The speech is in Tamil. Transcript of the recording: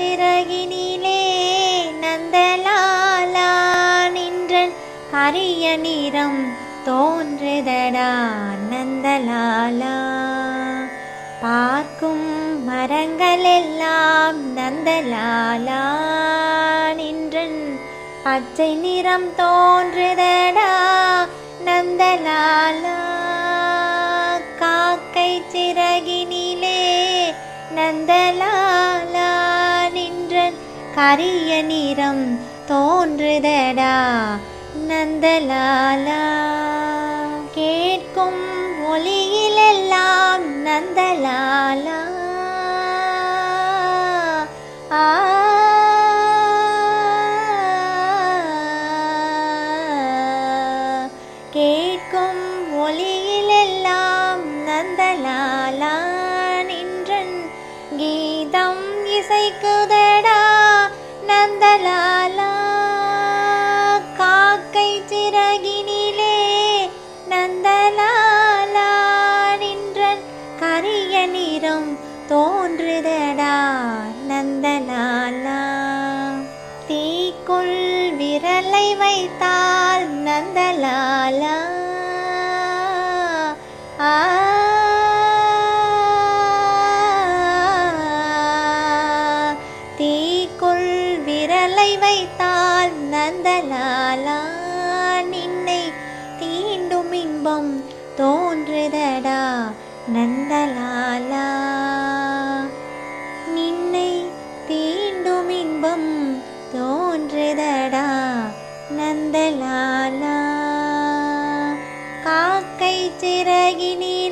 சிறகினிலே நந்தலாலா நின்றன். கரிய நிறம் தோன்றுதடா நந்தலாலா. பார்க்கும் மரங்களெல்லாம் நந்தலாலா நின்றன். பச்சை நிறம் தோன்றுதடா நந்தலாலா. காக்கை சிறகினிலே நந்தலாலா. கரிய நிறம் தோன்றுதடா நந்தலாலா. கேட்கும் ஒளியிலெல்லாம் நந்தலாலா. ஆ. கேட்கும் ஒளியிலெல்லாம் நந்தலாலா. நின்றன் கீதம் இசைக்கு கரிய நிறம் தோன்றுதடா நந்தலாலா தீக்குள் விரலை வைத்தால் நந்தலாலா. ஆ. தீக்குள் விரலை வைத்தால் நந்தலாலா. நின்னை தீண்டும் இன்பம் தோன்றுதடா நந்தலாலா. நின்னை தீண்டும் இன்பம் தோன்றுதடா நந்தலாலா. காக்கை சிறகினிலே